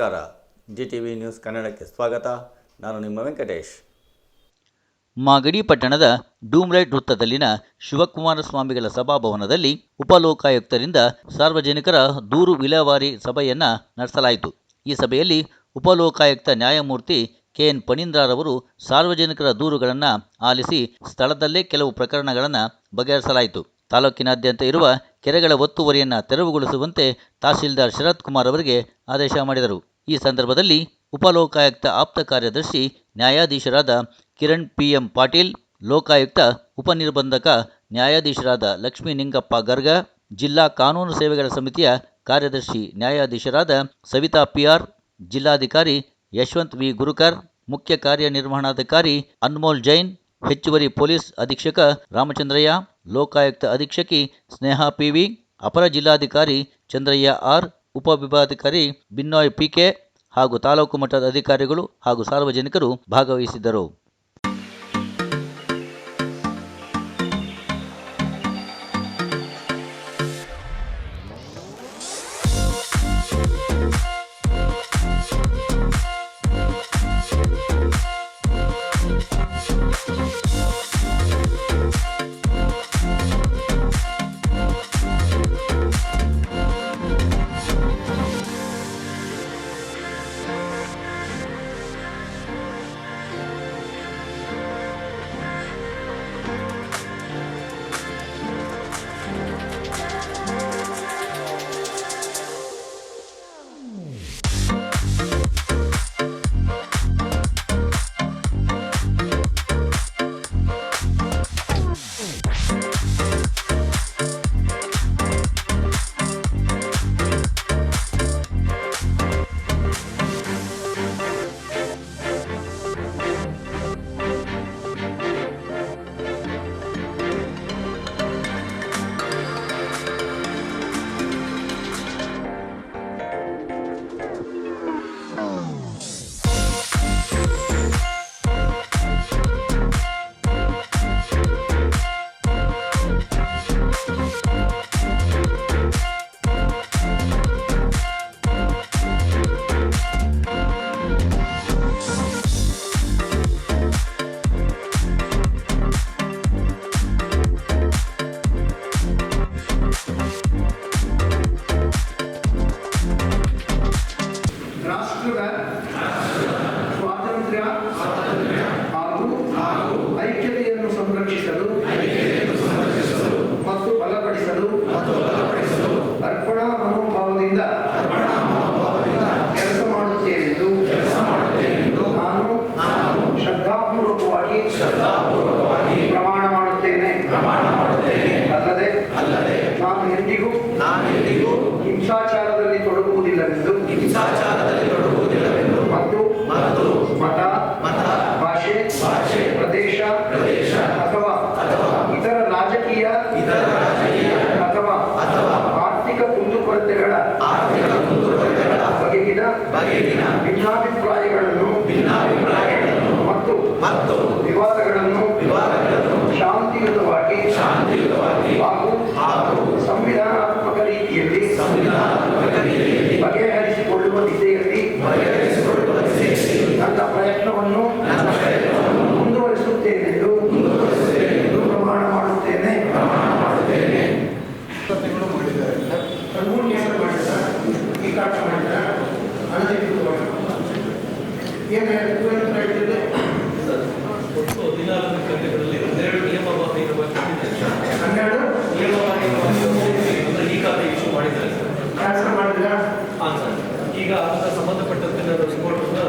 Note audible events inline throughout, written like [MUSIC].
ನಮಸ್ಕಾರ. G T V news ಕನ್ನಡಕ್ಕೆ ಸ್ವಾಗತ. ನಾನು ನಿಮ್ಮ ವೆಂಕಟೇಶ್. ಮಾಗಡಿ ಪಟ್ಟಣದ ಡೂಮ್ರೈಟ್ ವೃತ್ತದಲ್ಲಿನ ಶಿವಕುಮಾರ ಸ್ವಾಮಿಗಳ ಸಭಾಭವನದಲ್ಲಿ ಉಪಲೋಕಾಯುಕ್ತರಿಂದ ಸಾರ್ವಜನಿಕರ ದೂರು ವಿಲೇವಾರಿ ಸಭೆಯನ್ನು ನಡೆಸಲಾಯಿತು. ಈ ಸಭೆಯಲ್ಲಿ ಉಪಲೋಕಾಯುಕ್ತ ನ್ಯಾಯಮೂರ್ತಿ ಕೆಎನ್ ಫಣೀಂದ್ರರವರು ಸಾರ್ವಜನಿಕರ ದೂರುಗಳನ್ನು ಆಲಿಸಿ ಸ್ಥಳದಲ್ಲೇ ಕೆಲವು ಪ್ರಕರಣಗಳನ್ನು ಬಗೆಹರಿಸಲಾಯಿತು. ತಾಲೂಕಿನಾದ್ಯಂತ ಇರುವ ಕೆರೆಗಳ ಒತ್ತುವರಿಯನ್ನು ತೆರವುಗೊಳಿಸುವಂತೆ ತಹಸೀಲ್ದಾರ್ ಶರತ್ ಕುಮಾರ್ ಅವರಿಗೆ ಆದೇಶ ಮಾಡಿದರು. ಈ ಸಂದರ್ಭದಲ್ಲಿ ಉಪಲೋಕಾಯುಕ್ತ ಆಪ್ತ ಕಾರ್ಯದರ್ಶಿ ನ್ಯಾಯಾಧೀಶರಾದ ಕಿರಣ್ ಪಿಎಂ ಪಾಟೀಲ್, ಲೋಕಾಯುಕ್ತ ಉಪನಿರ್ಬಂಧಕ ನ್ಯಾಯಾಧೀಶರಾದ ಲಕ್ಷ್ಮೀ ನಿಂಗಪ್ಪ ಗರ್ಗ, ಜಿಲ್ಲಾ ಕಾನೂನು ಸೇವೆಗಳ ಸಮಿತಿಯ ಕಾರ್ಯದರ್ಶಿ ನ್ಯಾಯಾಧೀಶರಾದ ಸವಿತಾ ಪಿಆರ್, ಜಿಲ್ಲಾಧಿಕಾರಿ ಯಶವಂತ್ ವಿ. ಗುರುಕರ್, ಮುಖ್ಯ ಕಾರ್ಯನಿರ್ವಹಣಾಧಿಕಾರಿ ಅನ್ಮೋಲ್ ಜೈನ್, ಹೆಚ್ಚುವರಿ ಪೊಲೀಸ್ ಅಧೀಕ್ಷಕ ರಾಮಚಂದ್ರಯ್ಯ, ಲೋಕಾಯುಕ್ತ ಅಧೀಕ್ಷಕಿ ಸ್ನೇಹಾ ಪಿವಿ ಅಪರ ಜಿಲ್ಲಾಧಿಕಾರಿ ಚಂದ್ರಯ್ಯ ಆರ್ ಉಪವಿಭಾಗಾಧಿಕಾರಿ ಬಿನ್ನೋಯ್ ಪಿಕೆ ಹಾಗೂ ತಾಲೂಕು ಮಟ್ಟದ ಅಧಿಕಾರಿಗಳು ಹಾಗೂ ಸಾರ್ವಜನಿಕರು ಭಾಗವಹಿಸಿದ್ದರು. ಕಣ್ಮೂರು ಕೇಸರಿ ಮಾಡಿದ್ದಾರೆ ಈ ಕಾಟ ಮಾಡಿದ್ದಾರೆ ಅನಧಿಕೃತ ಏನು ಹೇಳ್ತಿದೆ ಒಟ್ಟು ಹದಿನಾಲ್ಕು ಗಂಟೆಗಳಲ್ಲಿ ಹನ್ನೆರಡು ನಿಯಮಬಾಹಿರವಾಗಿ ಹನ್ನೆರಡು? ಅಂದ್ರೆ ಈ ಖಾತೆ ಇಶ್ಯೂ ಮಾಡಿದ್ದಾರೆ. ಟ್ರಾನ್ಸ್ಫರ್ ಮಾಡಿದ್ರ? ಹಾಂ ಸರ್. ಈಗ ಅದಕ್ಕೆ ಸಂಬಂಧಪಟ್ಟಂತೆ ನಾನು ರಿಪೋರ್ಟನ್ನು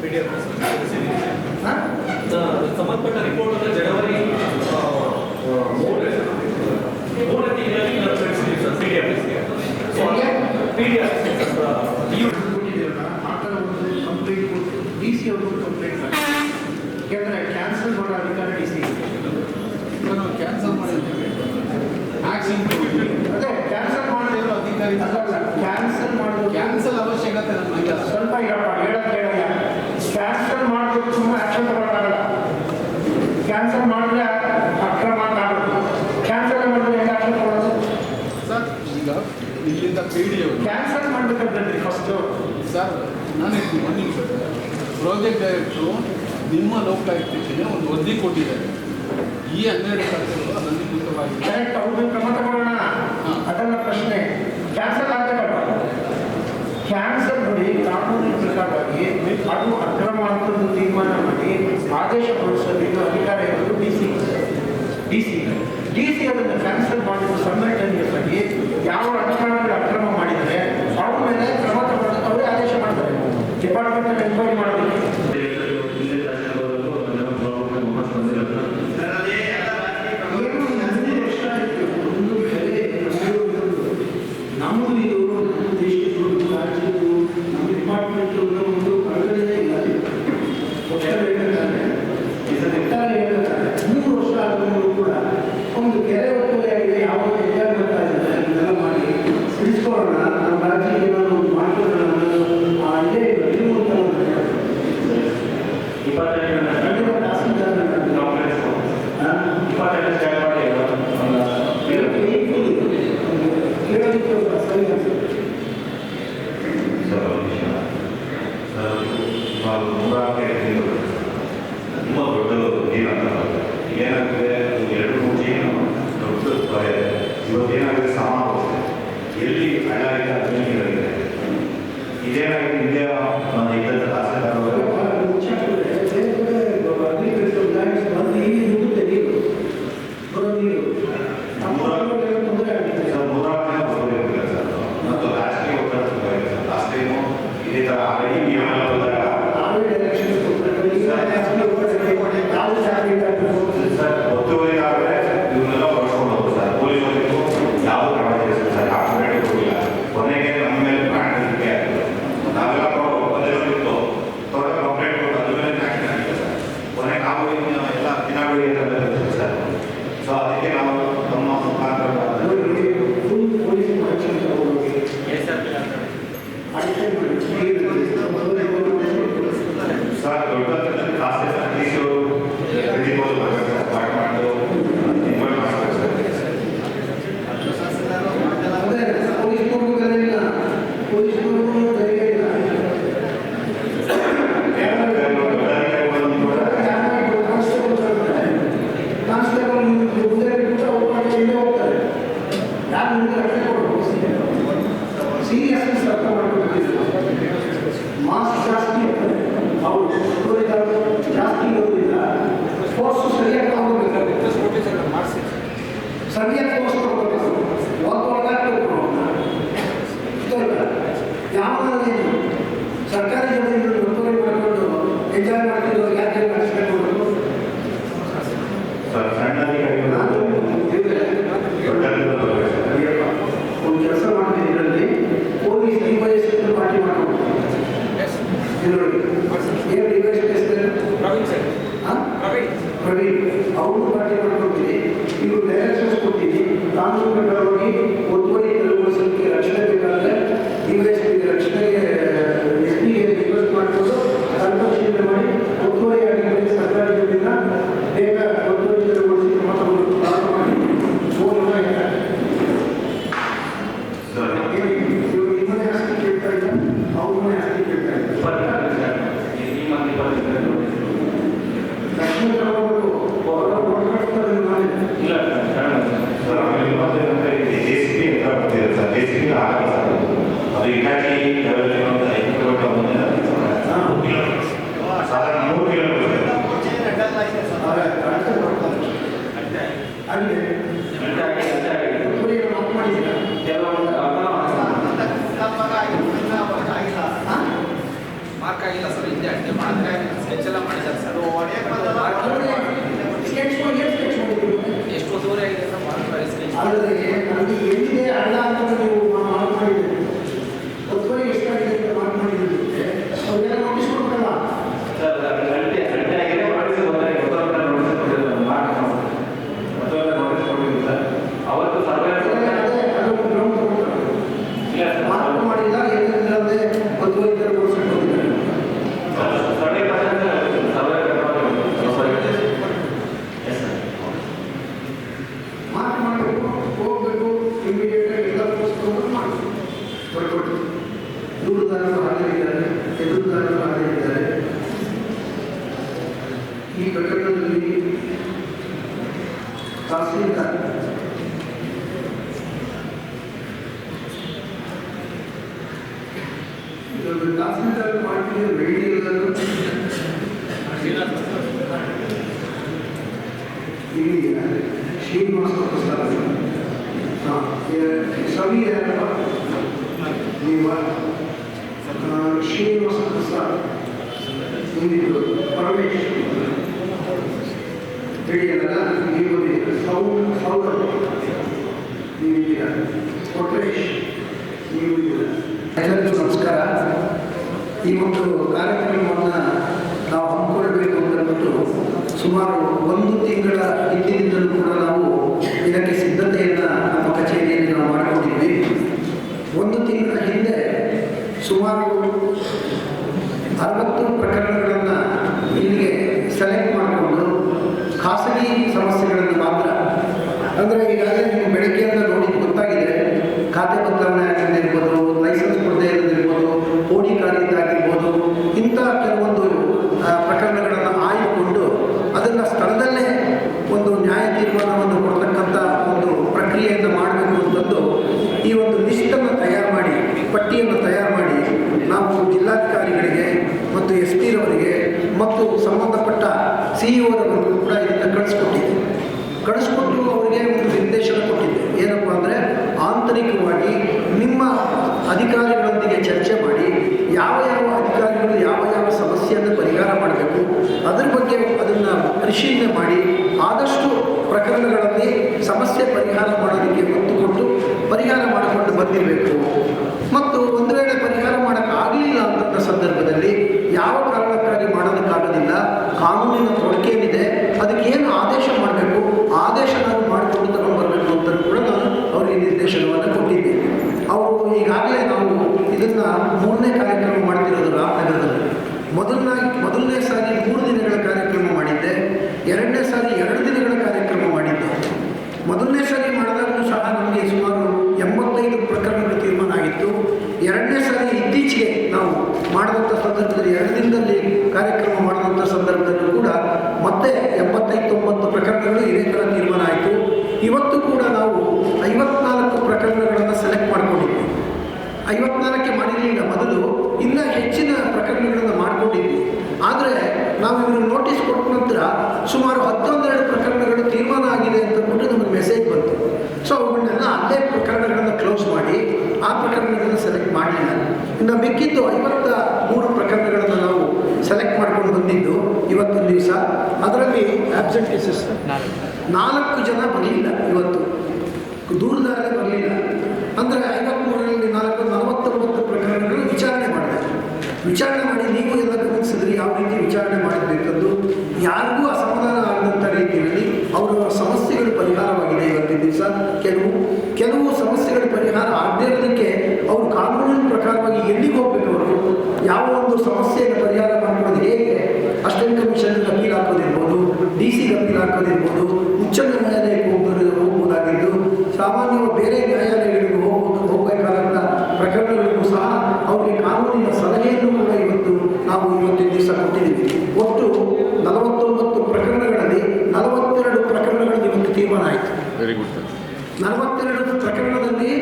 ಪಿ ಡಿ ಎಫ್ ಸಂಬಂಧಪಟ್ಟ ರಿಪೋರ್ಟನ್ನು ಜನವರಿ ಆ, ಮೂರನೇ ಮೂರನೇ ತಿಂಗಳಲ್ಲಿ ನಾನು ಕಳಿಸಿದ್ದೀವಿ ಸರ್ ಪಿ ಡಿ ಎಫ್ಗೆ ಸೊ ಕಂಪ್ಲೇಂಟ್ ಡಿ ಸಿ ಅವರು ಕಂಪ್ಲೇಂಟ್ ಯಾಕಂದರೆ ಕ್ಯಾನ್ಸಲ್ ಮಾಡೋ ಅಧಿಕಾರ ಡಿ ಸಿ ನಾವು ಕ್ಯಾನ್ಸಲ್ ಮಾಡಿದ್ದೇವೆ ಸರ್ ನಾನು ಹೇಳ್ತೀನಿ ಒಂದು ನಿಮಿಷ ಪ್ರಾಜೆಕ್ಟ್ ಡೈರೆಕ್ಟ್ರು ನಿಮ್ಮ ಲೋಕಾಯುಕ್ತಕ್ಕೆ ಒಂದು ವರದಿ ಕೊಟ್ಟಿದ್ದಾರೆ. ಈ ಹನ್ನೆರಡು ಖರ್ಚುಗಳು ಅನಧಿಕೃತವಾಗಿದೆ ಡೈರೆಕ್ಟ್ ಅವ್ರಿಗೆ ಕ್ರಮ ತಗೊಳ್ಳೋಣ. ಅದೆಲ್ಲ ಪ್ರಶ್ನೆ. ಕ್ಯಾನ್ಸಲ್ ಆಗಬೇಕಲ್ಲ ಕ್ಯಾನ್ಸಲ್ ಮಾಡಿ ಕಾನೂನಿನ ಪ್ರಕಾರವಾಗಿ ಅದು ಅಕ್ರಮ ಅಂತ ತೀರ್ಮಾನ ಮಾಡಿ ಆದೇಶ ಪಡಿಸಬೇಕು ಅಧಿಕಾರ ಇರೋದು D C D C D C ಅದನ್ನು ಕ್ಯಾನ್ಸಲ್ ಮಾಡಿದ ಸಂಘಟನೆಯ ಬಗ್ಗೆ ಯಾವ ಅಧಿಕಾರ ತಹಸೀಲ್ದಾರ್ ಇದೊಂದು ತಹಸೀಲ್ದಾರ್ ಮಾಡಿದ ವೇದಿಕೆಗಳನ್ನು ಇಲ್ಲಿ ಶ್ರೀನಿವಾಸ ಪ್ರಸಾದ್ ಹಾಂ ಸವಿ ಯಾರಪ್ಪ ನೀವು ಆ, ಶ್ರೀನಿವಾಸ ಪ್ರಸಾದ್ ಮುಂದಿದ್ದು ನೀವು ಸೌ ಸೌರಭ್ ನೀವಿದ್ದೀರ ಕೊಟ್ರೇಶ್ ನೀವು ಇದ್ದೀರ ಎಲ್ಲರಿಗೂ ನಮಸ್ಕಾರ ಈ ಒಂದು ಕಾರ್ಯಕ್ರಮವನ್ನು ನಾವು ಹಮ್ಮಿಕೊಳ್ಬೇಕು ಅಂತಂದ್ಬಿಟ್ಟು ಸುಮಾರು ಒಂದು ತಿಂಗಳ ಹಿಂದಿನಿಂದಲೂ ಕೂಡ ನಾವು ಇದಕ್ಕೆ ಸಿದ್ಧತೆಯನ್ನು ನಮ್ಮ ಕಚೇರಿಯಲ್ಲಿ ನಾವು ಮಾಡಿಕೊಂಡಿದ್ವಿ ಒಂದು ತಿಂಗಳ ಹಿಂದೆ ಸುಮಾರು ಅರವತ್ತು ಪ್ರಕರಣಗಳನ್ನು ಇಲ್ಲಿಗೆ ಸೆಲೆಕ್ಟ್ ಮಾಡಿಕೊಂಡು ಖಾಸಗಿ ಸಮಸ್ಯೆಗಳನ್ನು ಮಾತ್ರ ಅಂದರೆ ಈಗಾಗಲೇ ನೀವು ಬೆಳಗ್ಗೆಯಿಂದ ನೋಡಿ ಗೊತ್ತಾಗಿದೆ ಖಾತೆ ಬದಲಾವಣೆ ಆಗಿರ್ಬೋದು ಲೈಸೆನ್ಸ್ ಕೊಡದೇ ಇರೋದಿರ್ಬೋದು ಓಡಿ ಆಗಿರ್ಬೋದು ಇಂಥ ಕೆಲವೊಂದು ಆ, ಪ್ರಕರಣಗಳನ್ನು ಆಯ್ದುಕೊಂಡು ಅದನ್ನು ಸ್ಥಳದಲ್ಲೇ ಒಂದು ನ್ಯಾಯ ತೀರ್ಮಾನವನ್ನು ಕೊಡ್ತಕ್ಕಂಥ ಒಂದು ಪ್ರಕ್ರಿಯೆಯನ್ನು ಮಾಡಬೇಕು ಅಂತಂದು ಈ ಒಂದು ಲಿಸ್ಟನ್ನು ತಯಾರು ಮಾಡಿ ಪಟ್ಟಿಯನ್ನು ತಯಾರು ಮಾಡಿ ನಾವು ಜಿಲ್ಲಾಧಿಕಾರಿಗಳಿಗೆ ಮತ್ತು ಎಸ್ ಪಿರವರಿಗೆ ಮತ್ತು ಸಂಬಂಧಪಟ್ಟ ಸಿ ಇಒರವರಿಗೂ ಕೂಡ ಇದನ್ನು ಕಳಿಸ್ಕೊಟ್ಟಿದ್ದೆ ಕಳಿಸ್ಕೊಟ್ಟು ಅವರಿಗೆ ಒಂದು ನಿರ್ದೇಶನ ಕೊಟ್ಟಿದ್ದೆ ಏನಪ್ಪ ಅಂದರೆ ಆಂತರಿಕವಾಗಿ ನಿಮ್ಮ ಅಧಿಕಾರಿಗಳೊಂದಿಗೆ ಚರ್ಚೆ ಮಾಡಿ ಯಾವ ಯಾವ ಅಧಿಕಾರಿಗಳು ಯಾವ ಯಾವ ಸಮಸ್ಯೆಯನ್ನು ಪರಿಹಾರ ಮಾಡಬೇಕು, ಅದರ ಬಗ್ಗೆ ಅದನ್ನು ಪರಿಶೀಲನೆ ಮಾಡಿ, ಆದಷ್ಟು ಪ್ರಕರಣಗಳಲ್ಲಿ ಸಮಸ್ಯೆ ಪರಿಹಾರ ಮಾಡೋದಕ್ಕೆ ಒತ್ತು ಕೊಟ್ಟು ಪರಿಹಾರ ಮಾಡಿಕೊಂಡು ಬಂದಿರಬೇಕು. ಮತ್ತು ಒಂದು ವೇಳೆ ಪರಿಹಾರ ಮಾಡೋಕ್ಕಾಗಲಿಲ್ಲ ಅಂತ ಸಂದರ್ಭದಲ್ಲಿ ಯಾವ ಕಾರಣಕ್ಕಾಗಿ ಮಾಡೋದಕ್ಕಾಗೋದಿಲ್ಲ ಕಾನೂನಿನ ಕೊರಕೇನಿದೆ ಅದಕ್ಕೆ ಏನು ಆದೇಶ ಮಾಡಬೇಕು ಆದೇಶ ನಾವು ಮಾಡಿಕೊಂಡು ತಗೊಂಡ್ಬರ್ಬೇಕು ಅಂತ ಕೂಡ ನಾನು ಅವರಿಗೆ ನಿರ್ದೇಶನವನ್ನು ಕೊಟ್ಟಿದ್ದೆ ಅವರು ಈಗಾಗಲೇ ನಾವು ಇದನ್ನು ಮೂರನೇ ಕಾರ್ಯಕ್ರಮ ಮಾಡ್ತಿರೋದು ರಾಮನಗರದಲ್ಲಿ ಮೊದಲನೇ ಮೊದಲನೇ ಸಾರಿ ಮೂರು ದಿನಗಳ ಕಾರ್ಯಕ್ರಮ ಮಾಡಿದ್ದೆ ಎರಡನೇ ಸಾರಿ ಎರಡು ದಿನಗಳ ಕಾರ್ಯಕ್ರಮ ಮಾಡಿದ್ದೆ ಮೊದಲನೇ ಸಾರಿ ಮಾಡಿದಾಗಲೂ ಸಹ ನಮಗೆ ಸುಮಾರು ಎಂಬತ್ತೈದು ಪ್ರಕರಣಗಳು ತೀರ್ಮಾನ ಆಗಿತ್ತು ಎರಡನೇ ಸಾರಿ ಇತ್ತೀಚೆಗೆ ನಾವು ಮಾಡಿದಂಥ ಸಂದರ್ಭದಲ್ಲಿ ಎರಡು ದಿನದಲ್ಲಿ ಕಾರ್ಯಕ್ರಮ ಮಾಡಿದಂಥ ಸಂದರ್ಭದಲ್ಲೂ ಕೂಡ ಮತ್ತೆ ಎಂಬತ್ತೈದು ತೊಂಬತ್ತು ಪ್ರಕರಣಗಳು ಇದೇ ಥರ ತೀರ್ಮಾನ ಆಯಿತು ಇವತ್ತು ಕೂಡ ನಾವು ಐವತ್ನಾಲ್ಕು ಪ್ರಕರಣಗಳನ್ನು ಸೆಲೆಕ್ಟ್ ಮಾಡ್ಕೊಂಡಿದ್ವಿ ಐವತ್ನಾಲ್ಕೆ ಮಾಡಿರಲಿಲ್ಲ ಮೊದಲು ಇನ್ನೂ ಹೆಚ್ಚಿನ ಪ್ರಕರಣಗಳನ್ನು ಮಾಡ್ಕೊಂಡಿದ್ವಿ ಆದರೆ ನಾವು ಇವರು ನೋಟಿಸ್ ಕೊಟ್ಟ ನಂತರ ಸುಮಾರು ಹತ್ತೊಂದೆರಡು ಪ್ರಕರಣಗಳು ತೀರ್ಮಾನ ಆಗಿದೆ ಅಂತ ಬಿಟ್ಟು ನಮಗೆ ಮೆಸೇಜ್ ಬಂತು ಸೊ ಅವುಗಳನ್ನೆಲ್ಲ ಅಲ್ಲೇ ಪ್ರಕರಣಗಳನ್ನು ಕ್ಲೋಸ್ ಮಾಡಿ, ಆ ಪ್ರಕರಣಗಳನ್ನು ಸೆಲೆಕ್ಟ್ ಮಾಡಿಲ್ಲ ಇನ್ನು ಮಿಕ್ಕಿದ್ದು ಐವತ್ತ ಮೂರು ಪ್ರಕರಣಗಳನ್ನು ನಾವು ಸೆಲೆಕ್ಟ್ ಮಾಡ್ಕೊಂಡು ಬಂದಿದ್ದು ಇವತ್ತೊಂದು ದಿವಸ. ಅದರಲ್ಲಿ ಆಬ್ಸೆಂಟೀಸಸ್ ನಾಲ್ಕು ಜನ ಬರಲಿಲ್ಲ ಇವತ್ತು. ದೂರದಾರೇ ಬರಲಿಲ್ಲ. ಅಂದರೆ ಐವತ್ಮೂರರಲ್ಲಿ ನಾಲ್ಕು, ನಲವತ್ತೊಂಬತ್ತು ಪ್ರಕರಣಗಳು ವಿಚಾರಣೆ ಮಾಡಿದೆ ವಿಚಾರಣೆ ಮಾಡಿ ನೀವು ಎಲ್ಲ ಗಮನಿಸಿದ್ರಿ ಯಾವ ರೀತಿ ವಿಚಾರಣೆ ಮಾಡಬೇಕಂದು ಯಾರಿಗೂ ಅಸಮಾಧಾನ ಆಗದಂಥ ರೀತಿಯಲ್ಲಿ ಅವರವರ ಇವತ್ತಿನ ದಿವಸ ಕೆಲವು ಕೆಲವು ಸಮಸ್ಯೆಗಳ ಪರಿಹಾರ ಆಗದೇ ಇರೋದಕ್ಕೆ ಅವರು ಕಾನೂನಿನ ಪ್ರಕಾರವಾಗಿ ಎಲ್ಲಿಗೆ ಹೋಗ್ಬೇಕು ಅವರು? ಯಾವ ಒಂದು ಸಮಸ್ಯೆಯನ್ನು ಪರಿಹಾರ ಮಾಡ್ಕೊಳ್ಳೋದು ಹೇಗೆ? ಅಷ್ಟೇ ಕಮಿಷನ್ ಅಪೀಲ್ ಹಾಕೋದಿರ್ಬೋದು ಡಿ ಸಿ ಅಪೀಲ್ ಹಾಕೋದಿರ್ಬೋದು, ಉಚ್ಚ ನ್ಯಾಯಾಲಯಕ್ಕೆ ಹೋಗ್ಬೋದು, ಹೋಗ್ಬೋದಾಗಿದ್ದು, ಸಾಮಾನ್ಯವಾಗಿ ಬೇರೆ ನ್ಯಾಯಾಲಯಗಳಿಗೆ ಹೋಗ್ಬೋದು, ಹೋಗಬೇಕಾದಂಥ ಪ್ರಕರಣಗಳಿಗೂ ಸಹ ಅವರಿಗೆ ಕಾನೂನಿನ ಸಲಹೆಯನ್ನು ನಲವತ್ತೆರಡು ಪ್ರಕರಣದಲ್ಲಿ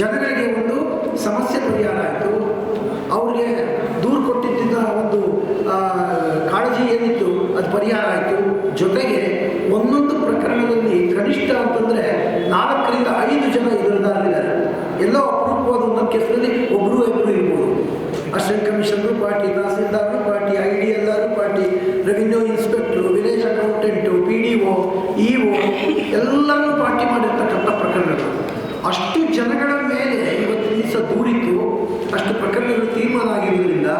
ಜನಗಳಿಗೆ ಒಂದು ಸಮಸ್ಯೆ ಪರಿಹಾರ ಆಯಿತು ಅವ್ರಿಗೆ ದೂರು ಕೊಟ್ಟಿದ್ದ ಒಂದು ಕಾಳಜಿ ಏನಿತ್ತು, ಅದು ಪರಿಹಾರ ಆಯಿತು ಜೊತೆಗೆ ಒಂದೊಂದು ಪ್ರಕರಣದಲ್ಲಿ ಕನಿಷ್ಠ ಅಂತಂದರೆ ನಾಲ್ಕರಿಂದ ಐದು ಜನ ಎದುರುದಾರರಿದ್ದಾರೆ ಎಲ್ಲೋ ಅಪರೂಪವಾದ ಒಂದು ಕೇಸಲ್ಲಿ ಒಬ್ಬರು ಇಬ್ಬರು ಇರ್ಬೋದು. ಅಸಿಸ್ಟೆಂಟ್ ಕಮಿಷನರು, ಪಾರ್ಟಿ ತಹಸೀಲ್ದಾರರು, ಪಾರ್ಟಿ ಐ ಡಿ ಎಲ್ಲರೂ party revenue inspector. Village accountant P D O, E O ಎಲ್ಲರೂ ಪಾರ್ಟಿ ಮಾಡಿರ್ತಕ್ಕಂಥ ಪ್ರಕರಣಗಳು. ಅಷ್ಟು ಜನಗಳ ಮೇಲೆ ಇವತ್ತು ದಿವಸ ದೂರಿತ್ತು ಅಷ್ಟು ಪ್ರಕರಣಗಳು ತೀರ್ಮಾನ ಆಗಿರೋದ್ರಿಂದ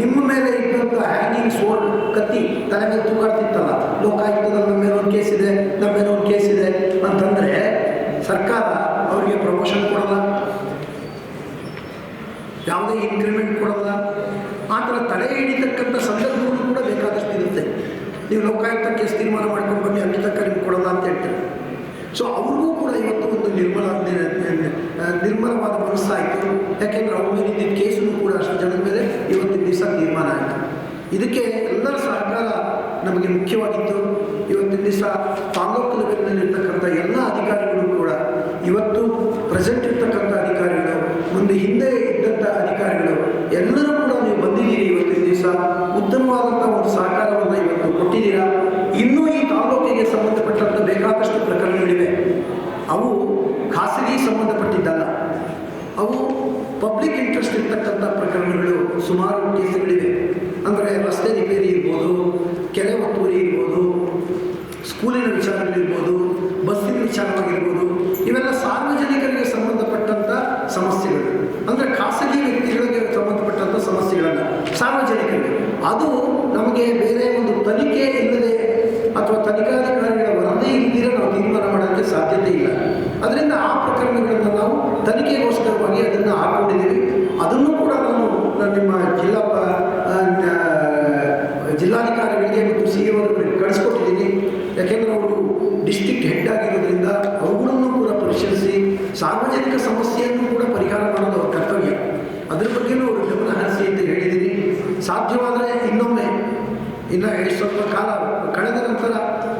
ನಿಮ್ಮ ಮೇಲೆ ಇದ್ದಂಥ ಹ್ಯಾಂಗಿಂಗ್ ಸೋಲ್ ಕತ್ತಿ ತಲೆ ಮೇಲೆ ತೂಗಾಡ್ತಿತ್ತಲ್ಲ ಲೋಕಾಯುಕ್ತದ ನಮ್ಮ ಮೇಲೆ ಒಂದು ಕೇಸ್ ಇದೆ, ನಮ್ಮ ಮೇಲೆ ಒಂದು ಕೇಸ್ ಇದೆ ಅಂತಂದರೆ ಸರ್ಕಾರ ಅವರಿಗೆ ಪ್ರಮೋಷನ್ ಕೊಡಲ್ಲ. ಯಾವುದೇ ಇನ್ಕ್ರಿಮೆಂಟ್ ಕೊಡಲ್ಲ. ಆ ಥರ ತಡೆ ಹಿಡಿತಕ್ಕಂಥ ಇರುತ್ತೆ ನೀವು ಲೋಕಾಯುಕ್ತಕ್ಕೆ ಕೇಸ್ ತೀರ್ಮಾನ ಮಾಡ್ಕೊಂಡು ಬನ್ನಿ, ಅಲ್ಲಿ ತನಕ ನಿಮ್ಗೆ ಕೊಡಲ್ಲ ಅಂತ ಹೇಳ್ತಾರೆ. ಸೊ ಅವ್ರಿಗೂ ಕೂಡ ಇವತ್ತು ಒಂದು ನಿರ್ಮಲ ನಿರ್ಮಲವಾದ ಮನಸ್ಸಾಯಿತು. ಯಾಕೆಂದ್ರೆ ಅವ್ರ ಮೇಲೆ ಇದ್ದಿದ್ದ ಕೇಸನ್ನು ಕೂಡ ಅಷ್ಟು ಜನದ ಮೇಲೆ ಇವತ್ತಿನ ದಿವಸ ತೀರ್ಮಾನ ಆಯಿತು. ಇದಕ್ಕೆ ಎಲ್ಲರ ಸಹಕಾರ ನಮಗೆ ಮುಖ್ಯವಾಗಿತ್ತು. ಇವತ್ತಿನ ದಿವಸ ತಾಲೂಕು ಲೆವೆಲ್ನಲ್ಲಿರ್ತಕ್ಕಂಥ ಎಲ್ಲ ಅಧಿಕಾರಿಗಳು ಕೂಡ ಇವತ್ತು ಪ್ರೆಸೆಂಟ್ ಇರ್ತಕ್ಕಂಥ ಅಧಿಕಾರಿಗಳು ಮುಂದೆ ಹಿಂದೆ ಇದ್ದಂಥ ಅಧಿಕಾರಿಗಳು ಎಲ್ಲರೂ ಕೂಡ ನೀವು ಬಂದಿದ್ದೀರಿ ಇವತ್ತಿನ ದಿವಸ ಉತ್ತಮವಾದಂಥ ಒಂದು ಸಹಕಾರವನ್ನು ಇವತ್ತು ಕೊಟ್ಟಿದ್ದೀರಾ ಇನ್ನೂ ಈ ತಾಲೂಕಿಗೆ ಸಂಬಂಧಪಟ್ಟಂಥ ಬೇಕಾದಷ್ಟು ಪ್ರಕರಣಗಳಿವೆ ಅವು ಖಾಸಗಿ ಸಂಬಂಧಪಟ್ಟಿದ್ದಲ್ಲ ಅವು ಪಬ್ಲಿಕ್ ಇಂಟ್ರೆಸ್ಟ್ ಇರ್ತಕ್ಕಂಥ ಪ್ರಕರಣಗಳು ಸುಮಾರು ಕೇಸುಗಳಿವೆ ಅಂದರೆ ರಸ್ತೆ ರಿಪೇರಿ ಇರ್ಬೋದು ಕೆರೆ ಒತ್ತುವರಿ ಇರ್ಬೋದು ಸ್ಕೂಲಿನ ವಿಚಾರಗಳಿರ್ಬೋದು ಬಸ್ಸಿನ ವಿಚಾರವಾಗಿರ್ಬೋದು ಇವೆಲ್ಲ ಸಾರ್ವಜನಿಕರಿಗೆ ಸಂಬಂಧಪಟ್ಟಂಥ ಸಮಸ್ಯೆಗಳು. ಅಂದರೆ ಖಾಸಗಿ ವ್ಯಕ್ತಿಗಳಿಗೆ ಸಂಬಂಧಪಟ್ಟಂಥ ಸಮಸ್ಯೆಗಳಲ್ಲ ಸಾರ್ವಜನಿಕರಿಗೆ. ಅದು ನಮಗೆ ಬೇರೆ ಒಂದು ತನಿಖೆ ಇಲ್ಲದೆ ಅಥವಾ ತನಿಖಾಧಿಕಾರಿಗಳ ವರದಿ ಇಲ್ದಿರ ನಾವು ತೀರ್ಮಾನ ಮಾಡೋಕ್ಕೆ ಸಾಧ್ಯತೆ ಇಲ್ಲ ಅದರಿಂದ ಆ ಪ್ರಕರಣಗಳನ್ನು ನಾವು ತನಿಖೆಗೋಸ್ಕರವಾಗಿ ಅದನ್ನು ಹಾಕೊಂಡಿದ್ದೀವಿ ಅದನ್ನು ಕೂಡ ನಾನು ನಾನು ನಿಮ್ಮ ಜಿಲ್ಲಾ ಪ- ಆ, ನ- ಜಿಲ್ಲಾಧಿಕಾರಿಗಳಿಗೆ ಮತ್ತು ಸಿ ಅವರಿಗೆ ಕಳಿಸ್ಕೊಟ್ಟಿದ್ದೀನಿ ಯಾಕೆಂದರೆ ಅವರು ಡಿಸ್ಟಿಕ್ ಹೆಡ್ ಆಗಿರೋದ್ರಿಂದ ಅವುಗಳನ್ನು ಕೂಡ ಪರಿಶೀಲಿಸಿ ಸಾರ್ವಜನಿಕ ಸಮಸ್ಯೆಯನ್ನು ಕೂಡ ಪರಿಹಾರ ಮಾಡೋದು ಅವರ ಕರ್ತವ್ಯ ಅದ್ರ ಬಗ್ಗೆನೂ ಅವರು ಗಮನ ಹರಿಸಿ ಅಂತ ಹೇಳಿದ್ದೀನಿ ಸಾಧ್ಯವಾದರೆ ಇನ್ನೊಮ್ಮೆ ಇನ್ನು ಸ್ವಲ್ಪ ಕಾಲ, ಕಳೆದ ನಂತರ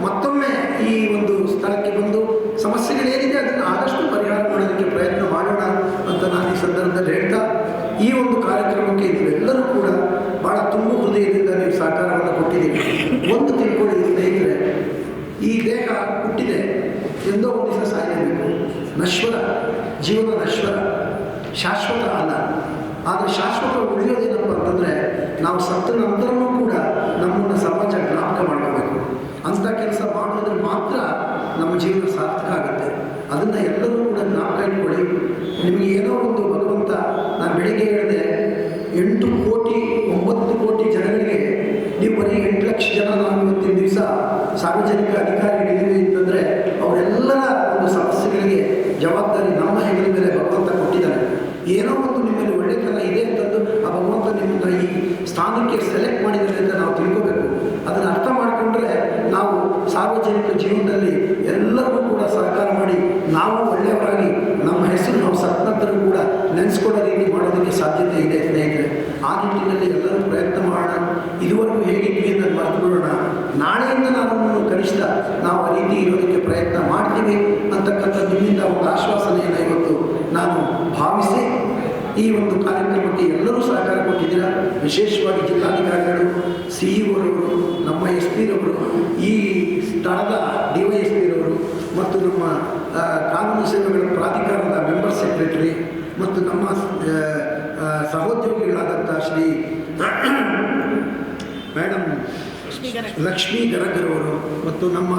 ಮತ್ತೊಮ್ಮೆ ಈ ಒಂದು ಸ್ಥಳಕ್ಕೆ ಬಂದು ಸಮಸ್ಯೆಗಳೇನಿದೆ ಅದನ್ನು ಆದಷ್ಟು ಪರಿಹಾರ ಮಾಡೋದಕ್ಕೆ ಪ್ರಯತ್ನ ಮಾಡೋಣ ಅಂತ ನಾನು ಈ ಸಂದರ್ಭದಲ್ಲಿ ಹೇಳ್ತಾ, ಈ ಒಂದು ಕಾರ್ಯಕ್ರಮಕ್ಕೆ ನೀವೆಲ್ಲರೂ ಕೂಡ ಭಾಳ ತುಂಬ ಹೃದಯದಿಂದ ನೀವು ಸಹಕಾರವನ್ನು ಕೊಟ್ಟಿದ್ದೀರಿ. ಒಂದು ತಿಳ್ಕೊಳ್ಳಿ ಸ್ನೇಹಿತರೆ, ಈ ದೇಹ ಹುಟ್ಟಿದೆ, ಎಂದೋ ಒಂದು ದಿವಸ ಸಾಯಬೇಕು ನಶ್ವರ, ಜೀವನ ನಶ್ವರ, ಶಾಶ್ವತ ಅಲ್ಲ ಆದರೆ ಶಾಶ್ವತ ಉಳಿಯೋದೇನಪ್ಪ ಅಂತಂದರೆ ನಾವು ಸತ್ತ ನಂತರನೂ ಕೂಡ ನಮ್ಮನ್ನು ಸಮಾಜ ಜ್ಞಾಪಕ ಮಾಡ್ಕೋಬೇಕು ಅಂಥ ಕೆಲಸ ಮಾಡೋದ್ರ ಮಾತ್ರ ನಮ್ಮ ಜೀವನ ಸಾರ್ಥಕ ಆಗುತ್ತೆ ಅದನ್ನು ಎಲ್ಲರೂ ಕೂಡ ಜ್ಞಾಪಕ ಇಟ್ಕೊಳ್ಳಿ ನಿಮಗೆ ಏನೋ ಒಂದು ಭಗವಂತ ನಾನು ಬೆಳಿಗ್ಗೆ ಹೇಳಿದೆ ಎಂಟು ಕೋಟಿ, ಒಂಬತ್ತು ಕೋಟಿ ಜನರಿಗೆ ನೀವು ಬರೀ ಎಂಟು ಲಕ್ಷ ಜನ ನಾನು ಇವತ್ತಿನ ದಿವಸ ಸಾರ್ವಜನಿಕ ಅಧಿಕಾರಿಗಳಿದ್ದೀವಿ ಅಂತಂದರೆ ಅವರೆಲ್ಲರ ಒಂದು ಸಮಸ್ಯೆಗಳಿಗೆ ಜವಾಬ್ದಾರಿ ನಮ್ಮ ಹೆಗಲ ಮೇಲೆ ಭಗವಂತ ಕೊಟ್ಟಿದ್ದಾರೆ ಏನೋ ಒಂದು ನಿಮ್ಮಲ್ಲಿ ಒಳ್ಳೆತನ ಇದೆ ಅಂತಂದು ಆ ಭಗವಂತ ನಿಮ್ಮನ್ನು ಈ ಸ್ಥಾನಕ್ಕೆ ಸೆಲೆಕ್ಟ್ ಮಾಡಿದ್ದಾರೆ ಅಂತ ನಾವು ತಿಳ್ಕೋಬೇಕು ಅದನ್ನು ಅರ್ಥ ಮಾಡಿಕೊಂಡ್ರೆ ನಾವು ಸಾರ್ವಜನಿಕ ಜೀವನದಲ್ಲಿ ಎಲ್ಲರಿಗೂ ಕೂಡ ಸಹಕಾರ ಮಾಡಿ ನಾವು ಒಳ್ಳೆಯವರಾಗಿ ನಮ್ಮ ಹೆಸರು ನಾವು ಸತ್ತ ನಂತರ ಕೂಡ ನೆನೆಸ್ಕೊಳ್ಳೋ ರೀತಿ ಮಾಡೋದಕ್ಕೆ ಸಾಧ್ಯತೆ ಇದೆ ಸ್ನೇಹಿತರೆ ಆ ನಿಟ್ಟಿನಲ್ಲಿ ಎಲ್ಲರೂ ಪ್ರಯತ್ನ ಮಾಡೋಣ ಇದುವರೆಗೂ ಹೇಗಿದ್ವಿ ಅಂತ ಮರೆತು ಬಿಡೋಣ ನಾಳೆಯಿಂದ ನಾವು ಕನಿಷ್ಠ ನಾವು ಆ ರೀತಿ ಇರೋದಕ್ಕೆ ಪ್ರಯತ್ನ ಮಾಡ್ತೀವಿ ಅಂತಕ್ಕಂಥ ನಿಮ್ಮಿಂದ ಒಂದು ಆಶ್ವಾಸನೆಯನ್ನು ಇವತ್ತು ನಾನು ಭಾವಿಸಿ ಈ ಒಂದು ಕಾರ್ಯಕ್ರಮಕ್ಕೆ ಎಲ್ಲರೂ ಸಹಕಾರ ಕೊಟ್ಟಿದ್ದೀರಾ? ವಿಶೇಷವಾಗಿ ಜಿಲ್ಲಾಧಿಕಾರಿಗಳು ಸಿ ನಮ್ಮ ಎಸ್ ಪಿರವರು ಈ ಸ್ಥಳದ ಡಿ ವೈ ಎಸ್ ಪಿರವರು ಮತ್ತು ನಮ್ಮ ಕಾನೂನು ಸೇವೆಗಳ ಪ್ರಾಧಿಕಾರದ ಮೆಂಬರ್ ಸೆಕ್ರೆಟರಿ, ಮತ್ತು ನಮ್ಮ ಸಹೋದ್ಯೋಗಿಗಳಾದಂಥ ಶ್ರೀ [COUGHS] ಮೇಡಮ್ ಲಕ್ಷ್ಮೀ ಗರಗರವರು, ಮತ್ತು ನಮ್ಮ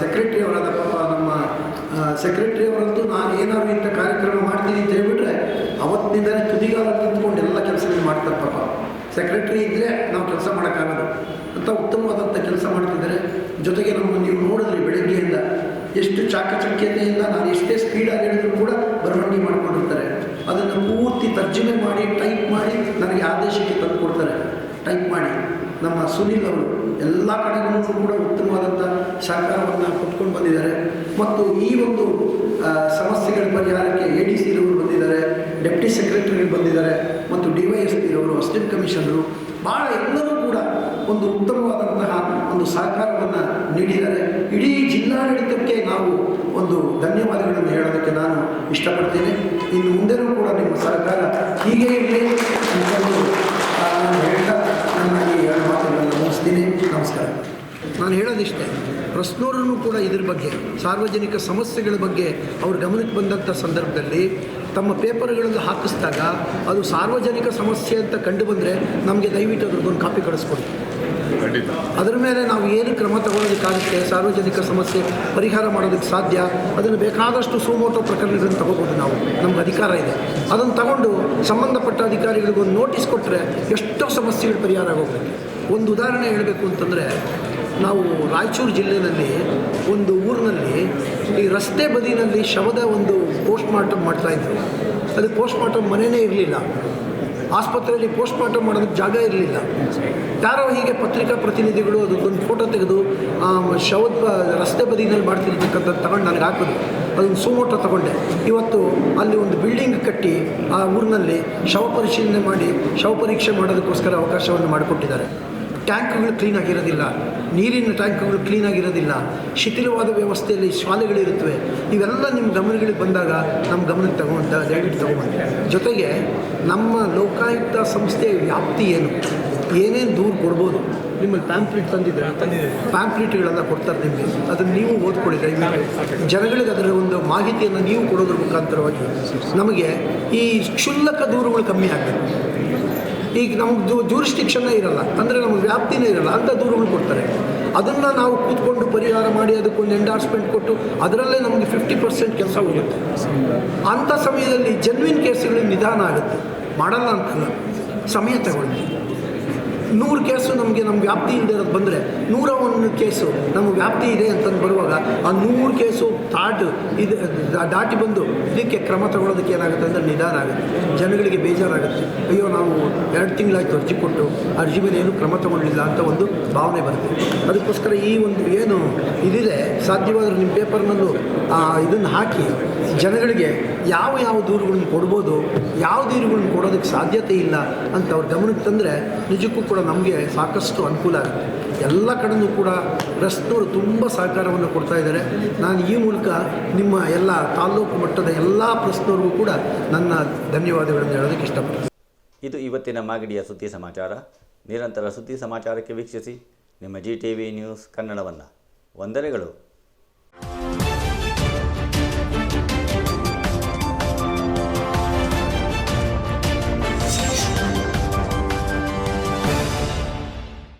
ಸೆಕ್ರೆಟರಿ ಅವರಾದ ಪಾಪ ನಮ್ಮ ಸೆಕ್ರೆಟರಿ ಅವರಂತೂ ನಾನು ಏನಾದ್ರು ಇಂಥ ಕಾರ್ಯಕ್ರಮ ಮಾಡ್ತೀನಿ ಅಂತ ಹೇಳ್ಬಿಟ್ರೆ ಅವತ್ತಿನಿಂದಲೇ ತುದಿಗಾಲ ನಿಂತ್ಕೊಂಡು ಎಲ್ಲ ಕೆಲಸಗಳು ಮಾಡ್ತಾರೆ ಪಾಪ. ಸೆಕ್ರೆಟರಿ ಇದ್ದರೆ ನಾವು ಕೆಲಸ ಮಾಡೋಕ್ಕಾಗಲ್ಲ. ಅಂತ ಉತ್ತಮವಾದಂಥ ಕೆಲಸ ಮಾಡ್ತಿದ್ದಾರೆ. ಜೊತೆಗೆ ನಮ್ಮ ನೀವು ನೋಡಿದ್ರಿ ಬೆಳಗ್ಗೆಯಿಂದ ಎಷ್ಟು ಚಾಕಚಕ್ಯತೆಯಿಂದ ನಾನು ಎಷ್ಟೇ ಸ್ಪೀಡಾಗಿ ಹೇಳಿದ್ರು ಕೂಡ ಬರವಣಿಗೆ ಮಾಡಿಕೊಂಡಿರ್ತಾರೆ. ಅದನ್ನು ಪೂರ್ತಿ ತರ್ಜುಮೆ ಮಾಡಿ ಟೈಪ್ ಮಾಡಿ ನನಗೆ ಆದೇಶಕ್ಕೆ ತಂದು ಕೊಡ್ತಾರೆ ಟೈಪ್ ಮಾಡಿ. ನಮ್ಮ ಸುನಿಲ್ ಅವರು ಎಲ್ಲ ಕಡೆಗೂ ಕೂಡ ಉತ್ತಮವಾದಂಥ ಸಹಕಾರವನ್ನು ಕೊಟ್ಕೊಂಡು ಬಂದಿದ್ದಾರೆ. ಮತ್ತು ಈ ಒಂದು ಸಮಸ್ಯೆಗಳ ಪರಿಹಾರಕ್ಕೆ ಎ ಡಿ ಸಿರವರು ಬಂದಿದ್ದಾರೆ ಡೆಪ್ಟಿ ಸೆಕ್ರೆಟರಿ ಬಂದಿದ್ದಾರೆ ಮತ್ತು D Y S assistant commissioner ಭಾಳ ಎಲ್ಲರೂ ಕೂಡ ಒಂದು ಉತ್ತಮವಾದಂತಹ ಒಂದು ಸಹಕಾರವನ್ನು ನೀಡಿದ್ದಾರೆ. ಇಡೀ ಜಿಲ್ಲಾಡಳಿತಕ್ಕೆ ನಾವು ಒಂದು ಧನ್ಯವಾದಗಳನ್ನು ಹೇಳೋದಕ್ಕೆ ನಾನು ಇಷ್ಟಪಡ್ತೇನೆ. ಇನ್ನು ಮುಂದೆನೂ ಕೂಡ ನಿಮ್ಮ ಸಹಕಾರ ಹೀಗೆ ಇರಲಿ ಹೇಳ್ತಾ ನನ್ನ ಈ ಎರಡು ಮಾತುಗಳನ್ನು ಮುಗಿಸ್ತೀನಿ. ನಮಸ್ಕಾರ. ನಾನು ಹೇಳೋದಿಷ್ಟೇ. ಪ್ರಶ್ನೋರನ್ನು ಕೂಡ ಇದ್ರ ಬಗ್ಗೆ ಸಾರ್ವಜನಿಕ ಸಮಸ್ಯೆಗಳ ಬಗ್ಗೆ ಅವ್ರ ಗಮನಕ್ಕೆ ಬಂದಂಥ ಸಂದರ್ಭದಲ್ಲಿ ತಮ್ಮ ಪೇಪರ್ಗಳನ್ನು ಹಾಕಿಸಿದಾಗ ಅದು ಸಾರ್ವಜನಿಕ ಸಮಸ್ಯೆ ಅಂತ ಕಂಡು ಬಂದರೆ ನಮಗೆ ದಯವಿಟ್ಟು ಅದ್ರದ್ದೊಂದು ಕಾಪಿ ಕಳಿಸ್ಕೊಡಿ. ಅದರ ಮೇಲೆ ನಾವು ಏನು ಕ್ರಮ ತಗೊಳ್ಳೋದಕ್ಕಾಗುತ್ತೆ ಸಾರ್ವಜನಿಕ ಸಮಸ್ಯೆ ಪರಿಹಾರ ಮಾಡೋದಕ್ಕೆ ಸಾಧ್ಯ? ಅದನ್ನು ಬೇಕಾದಷ್ಟು ಸುಮೋಟೋ ಪ್ರಕರಣಗಳನ್ನು ತಗೋಬೋದು ನಾವು. ನಮ್ಗೆ ಅಧಿಕಾರ ಇದೆ. ಅದನ್ನು ತಗೊಂಡು ಸಂಬಂಧಪಟ್ಟ ಅಧಿಕಾರಿಗಳಿಗೊಂದು ನೋಟಿಸ್ ಕೊಟ್ಟರೆ ಎಷ್ಟೋ ಸಮಸ್ಯೆಗಳು ಪರಿಹಾರ ಆಗೋಗ್ಬೇಕು ಒಂದು ಉದಾಹರಣೆ ಹೇಳಬೇಕು ಅಂತಂದರೆ ನಾವು ರಾಯಚೂರು ಜಿಲ್ಲೆಯಲ್ಲಿ ಒಂದು ಊರಿನಲ್ಲಿ ಈ ರಸ್ತೆ ಬದಿನಲ್ಲಿ ಶವದ ಒಂದು ಪೋಸ್ಟ್ ಮಾರ್ಟಮ್ ಮಾಡ್ತಾಯಿದ್ರು ಅದು ಪೋಸ್ಟ್ ಮಾರ್ಟಮ್ ಮನೆಯೇ ಇರಲಿಲ್ಲ. ಆಸ್ಪತ್ರೆಯಲ್ಲಿ ಪೋಸ್ಟ್ ಮಾರ್ಟಮ್ ಮಾಡೋದಕ್ಕೆ ಜಾಗ ಇರಲಿಲ್ಲ. ಯಾರೋ ಹೀಗೆ ಪತ್ರಿಕಾ ಪ್ರತಿನಿಧಿಗಳು ಅದಕ್ಕೊಂದು ಫೋಟೋ ತೆಗೆದು ಶವದ ರಸ್ತೆ ಬದಿನಲ್ಲಿ ಮಾಡ್ತಿರ್ತಕ್ಕಂಥದ್ದು ತಗೊಂಡು ನನಗೆ ಹಾಕೋದು ಅದೊಂದು ಸುಮೋಟೋ ತಗೊಂಡೆ. ಇವತ್ತು ಅಲ್ಲಿ ಒಂದು ಬಿಲ್ಡಿಂಗ್ ಕಟ್ಟಿ, ಆ ಊರಿನಲ್ಲಿ ಶವ ಪರಿಶೀಲನೆ ಮಾಡಿ, ಶವ ಪರೀಕ್ಷೆ ಮಾಡೋದಕ್ಕೋಸ್ಕರ ಅವಕಾಶವನ್ನು ಮಾಡಿಕೊಟ್ಟಿದ್ದಾರೆ. ಟ್ಯಾಂಕ್ಗಳು ಕ್ಲೀನಾಗಿರೋದಿಲ್ಲ ನೀರಿನ ಟ್ಯಾಂಕ್ಗಳು ಕ್ಲೀನಾಗಿರೋದಿಲ್ಲ ಶಿಥಿಲವಾದ ವ್ಯವಸ್ಥೆಯಲ್ಲಿ ಶಾಲೆಗಳಿರುತ್ತವೆ. ಇವೆಲ್ಲ ನಿಮ್ಮ ಗಮನಗಳಿಗೆ ಬಂದಾಗ ನಮ್ಮ ಗಮನಕ್ಕೆ ತಗೊಂಡ, ದಯವಿಟ್ಟು ತಗೊಂಡು ಜೊತೆಗೆ ನಮ್ಮ ಲೋಕಾಯುಕ್ತ ಸಂಸ್ಥೆಯ ವ್ಯಾಪ್ತಿ ಏನು? ಏನೇನು ದೂರು ಕೊಡ್ಬೋದು? ನಿಮ್ಮಲ್ಲಿ ಪ್ಯಾಂಪ್ಲೆಟ್ ತಂದಿದ್ರೆ ಪ್ಯಾಂಪ್ಲೆಟ್ಗಳೆಲ್ಲ ಕೊಡ್ತಾರೆ ನಿಮಗೆ. ಅದನ್ನು ನೀವು ಓದ್ಕೊಳ್ಳಿ ದಯವಿಟ್ಟು. ಜನಗಳಿಗೆ ಅದರ ಒಂದು ಮಾಹಿತಿಯನ್ನು ನೀವು ಕೊಡೋದ್ರ ಮುಖಾಂತರವಾಗಿ. ನಮಗೆ ಈ ಕ್ಷುಲ್ಲಕ ದೂರುಗಳು ಕಮ್ಮಿ ಆಗಬೇಕು. ಈಗ ನಮಗೆ ಜೂರಿಸ್ಟಿಕ್ಷನ್ನೇ ಇರಲ್ಲ. ಅಂದರೆ ನಮಗೆ ವ್ಯಾಪ್ತಿನೇ ಇರಲ್ಲ. ಅಂಥ ದೂರುಗಳು ಕೊಡ್ತಾರೆ. ಅದನ್ನು ನಾವು ಕೂತ್ಕೊಂಡು ಪರಿಹಾರ ಮಾಡಿ ಅದಕ್ಕೊಂದು ಎಂಡಾರ್ಸ್ಮೆಂಟ್ ಕೊಟ್ಟು ಅದರಲ್ಲೇ ನಮಗೆ ಫಿಫ್ಟಿ ಪರ್ಸೆಂಟ್ ಕೆಲಸ ಹೋಗುತ್ತೆ. ಅಂಥ ಸಮಯದಲ್ಲಿ ಜೆನ್ವಿನ್ ಕೇಸುಗಳು ನಿಧಾನ ಆಗುತ್ತೆ. ಮಾಡಲ್ಲ ಅಂತಲ್ಲ. ಸಮಯ ತಗೊಳ್ಳಿ. ನೂರು ಕೇಸು ನಮಗೆ ನಮ್ಮ ವ್ಯಾಪ್ತಿ ಇರೋದು ಬಂದರೆ ನೂರ ಒಂದು ಕೇಸು ನಮ್ಮ ವ್ಯಾಪ್ತಿ ಇದೆ ಅಂತಂದು ಬರುವಾಗ ಆ ನೂರು ಕೇಸು ತಾಟು ಇದು ದಾಟಿ ಬಂದು ಇದಕ್ಕೆ ಕ್ರಮ ತಗೊಳ್ಳೋದಕ್ಕೆ ಏನಾಗುತ್ತೆ ಅಂದರೆ ನಿಧಾನ ಆಗುತ್ತೆ. ಜನಗಳಿಗೆ ಬೇಜಾರಾಗುತ್ತೆ. ಅಯ್ಯೋ, ನಾವು ಎರಡು ತಿಂಗಳಾಯ್ತು ಅರ್ಜಿ ಕೊಟ್ಟು ಅರ್ಜಿ ಮೇಲೆ ಏನು ಕ್ರಮ ತಗೊಂಡಿಲ್ಲ ಅಂತ ಒಂದು ಭಾವನೆ ಬರುತ್ತೆ. ಅದಕ್ಕೋಸ್ಕರ ಈ ಒಂದು ಏನು ಇದಿದೆ, ಸಾಧ್ಯವಾದರೆ ನಿಮ್ಮ ಪೇಪರ್ನಲ್ಲೂ ಇದನ್ನು ಹಾಕಿ ಜನಗಳಿಗೆ ಯಾವ ಯಾವ ದೂರುಗಳನ್ನು ಕೊಡ್ಬೋದು, ಯಾವ ದೂರುಗಳನ್ನು ಕೊಡೋದಕ್ಕೆ ಸಾಧ್ಯತೆ ಇಲ್ಲ ಅಂತ ಅವ್ರ ಗಮನಕ್ಕೆ ತಂದರೆ ನಿಜಕ್ಕೂ ಕೂಡ ನಮಗೆ ಸಾಕಷ್ಟು ಅನುಕೂಲ ಆಗುತ್ತೆ. ಎಲ್ಲ ಕಡೆಯೂ ಕೂಡ ರಸ್ನವರು ತುಂಬ ಸಹಕಾರವನ್ನು ಕೊಡ್ತಾ ಇದ್ದಾರೆ. ನಾನು ಈ ಮೂಲಕ ನಿಮ್ಮ ಎಲ್ಲ ತಾಲ್ಲೂಕು ಮಟ್ಟದ ಎಲ್ಲ ಪ್ರಶ್ನವರಿಗೂ ಕೂಡ ನನ್ನ ಧನ್ಯವಾದಗಳನ್ನು ಹೇಳೋದಕ್ಕೆ ಇಷ್ಟಪಡ್ತೀನಿ. ಇದು ಇವತ್ತಿನ ಮಾಗಡಿಯ ಸುದ್ದಿ ಸಮಾಚಾರ. ನಿರಂತರ ಸುದ್ದಿ ಸಮಾಚಾರಕ್ಕೆ ವೀಕ್ಷಿಸಿ. ನಿಮ್ಮ ಜಿ ಟಿ ವಿ ನ್ಯೂಸ್ ಕನ್ನಡವನ್ನು. ವಂದನೆಗಳು.